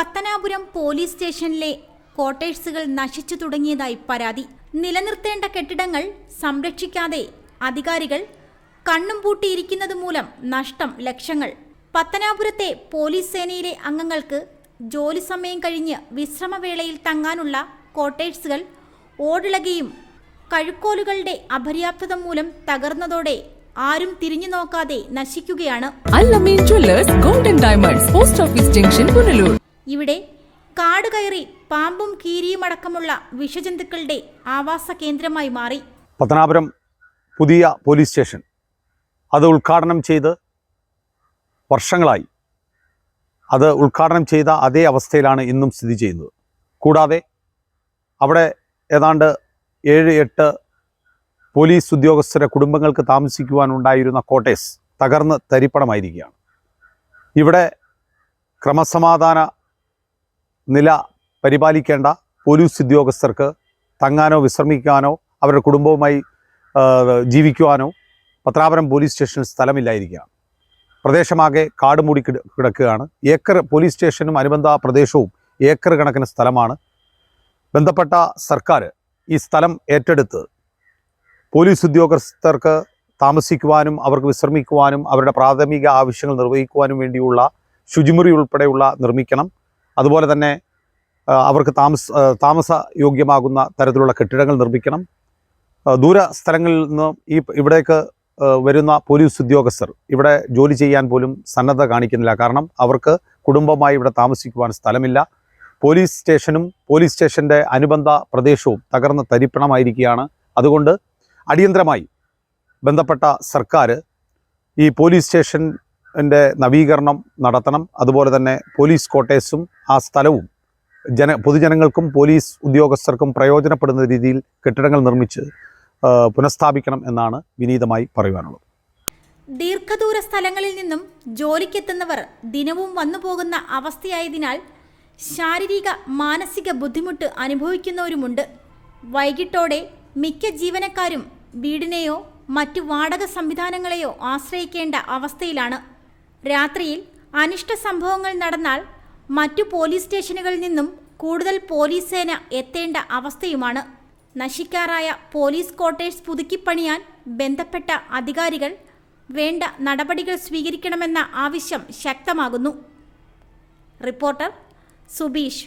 Pathanapuram police സ്റ്റേഷനിലെ ക്വാർട്ടേഴ്സുകൾ നശിച്ചു തുടങ്ങിയതായി പരാതി. നിലനിർത്തേണ്ട കെട്ടിടങ്ങൾ സംരക്ഷിക്കാതെ അധികാരികൾ കണ്ണും പൂട്ടിയിരിക്കുന്നത് മൂലം നഷ്ടം ലക്ഷങ്ങൾ. പത്തനാപുരത്തെ പോലീസ് സേനയിലെ അംഗങ്ങൾക്ക് ജോലി സമയം കഴിഞ്ഞ് വിശ്രമവേളയിൽ തങ്ങാനുള്ള കോട്ടേഴ്സുകൾ ഓടിളകിയും കഴുക്കോലുകളുടെ അപര്യാപ്തത മൂലം തകർന്നതോടെ ആരും തിരിഞ്ഞു നോക്കാതെ നശിക്കുകയാണ്. Allameen jewellers golden diamonds post office junction Punalur. ഇവിടെ കാട് കയറി പാമ്പും കീരിയുമടക്കമുള്ള വിഷജന്തുക്കളുടെ ആവാസ കേന്ദ്രമായി മാറി. പത്തനാപുരം പുതിയ പോലീസ് സ്റ്റേഷൻ. അത് ഉദ്ഘാടനം ചെയ്ത് വർഷങ്ങളായി. അത് ഉദ്ഘാടനം ചെയ്ത അതേ അവസ്ഥയിലാണ് ഇന്നും സ്ഥിതി ചെയ്യുന്നത്. കൂടാതെ അവിടെ ഏതാണ്ട് ഏഴ് എട്ട് പോലീസ് ഉദ്യോഗസ്ഥരെ കുടുംബങ്ങൾക്ക് താമസിക്കുവാനുണ്ടായിരുന്ന കോട്ടേഴ്സ് തകർന്ന് തരിപ്പണമായിരിക്കുകയാണ്. ഇവിടെ ക്രമസമാധാന നില പരിപാലിക്കേണ്ട പോലീസ് ഉദ്യോഗസ്ഥർക്ക് തങ്ങാനോ വിശ്രമിക്കാനോ അവരുടെ കുടുംബവുമായി ജീവിക്കുവാനോ പത്രാപുരം പോലീസ് സ്റ്റേഷനിൽ സ്ഥലമില്ലായിരിക്കുകയാണ്. പ്രദേശമാകെ കാട് മൂടി കിടക്കുകയാണ്. ഏക്കർ പോലീസ് സ്റ്റേഷനും അനുബന്ധ പ്രദേശവും ഏക്കർ കണക്കിന് സ്ഥലമാണ്. ബന്ധപ്പെട്ട സർക്കാർ ഈ സ്ഥലം ഏറ്റെടുത്ത് പോലീസ് ഉദ്യോഗസ്ഥർക്ക് താമസിക്കുവാനും അവർക്ക് വിശ്രമിക്കുവാനും അവരുടെ പ്രാഥമിക ആവശ്യങ്ങൾ നിർവഹിക്കുവാനും വേണ്ടിയുള്ള ശുചിമുറി ഉൾപ്പെടെയുള്ള നിർമ്മിക്കണം. അതുപോലെ തന്നെ അവർക്ക് താമസ താമസ യോഗ്യമാകുന്ന തരത്തിലുള്ള കെട്ടിടങ്ങൾ നിർമ്മിക്കണം. ദൂര സ്ഥലങ്ങളിൽ നിന്ന് ഈ ഇവിടേക്ക് വരുന്ന പോലീസ് ഉദ്യോഗസ്ഥർ ഇവിടെ ജോലി ചെയ്യാൻ പോലും സന്നദ്ധ കാണിക്കുന്നില്ല. കാരണം അവർക്ക് കുടുംബമായി ഇവിടെ താമസിക്കുവാൻ സ്ഥലമില്ല. പോലീസ് സ്റ്റേഷനും പോലീസ് സ്റ്റേഷന്റെ അനുബന്ധ പ്രദേശവും തകർന്ന് തരിപ്പണമായിരിക്കുകയാണ്. അതുകൊണ്ട് അടിയന്തരമായി ബന്ധപ്പെട്ട സർക്കാർ ഈ പോലീസ് സ്റ്റേഷന്റെ നവീകരണം നടത്തണം. അതുപോലെ തന്നെ പോലീസ് ക്വാർട്ടേഴ്സും ആ സ്ഥലവും ജന പൊതുജനങ്ങൾക്കും പോലീസ് ഉദ്യോഗസ്ഥർക്കും പ്രയോജനപ്പെടുന്ന രീതിയിൽ കെട്ടിടങ്ങൾ നിർമ്മിച്ച് പുനഃസ്ഥാപിക്കണം എന്നാണ് വിനീതമായി പറയുവാനുള്ളത്. ദീർഘദൂര സ്ഥലങ്ങളിൽ നിന്നും ജോലിക്കെത്തുന്നവർ ദിനവും വന്നു പോകുന്ന അവസ്ഥയായതിനാൽ ശാരീരിക മാനസിക ബുദ്ധിമുട്ട് അനുഭവിക്കുന്നവരുമുണ്ട്. വൈകിട്ടോടെ മിക്ക ജീവനക്കാരും വീടിനെയോ മറ്റു വാടക സംവിധാനങ്ങളെയോ ആശ്രയിക്കേണ്ട അവസ്ഥയിലാണ്. രാത്രിയിൽ അനിഷ്ട സംഭവങ്ങൾ നടന്നാൽ മറ്റു പോലീസ് സ്റ്റേഷനുകളിൽ നിന്നും കൂടുതൽ പോലീസ് സേന എത്തേണ്ട അവസ്ഥയുമാണ്. നശിക്കാറായ പോലീസ് ക്വാർട്ടേഴ്സ് പുതുക്കിപ്പണിയാൻ ബന്ധപ്പെട്ട അധികാരികൾ വേണ്ട നടപടികൾ സ്വീകരിക്കണമെന്ന ആവശ്യം ശക്തമാകുന്നു. റിപ്പോർട്ടർ സുബീഷ്.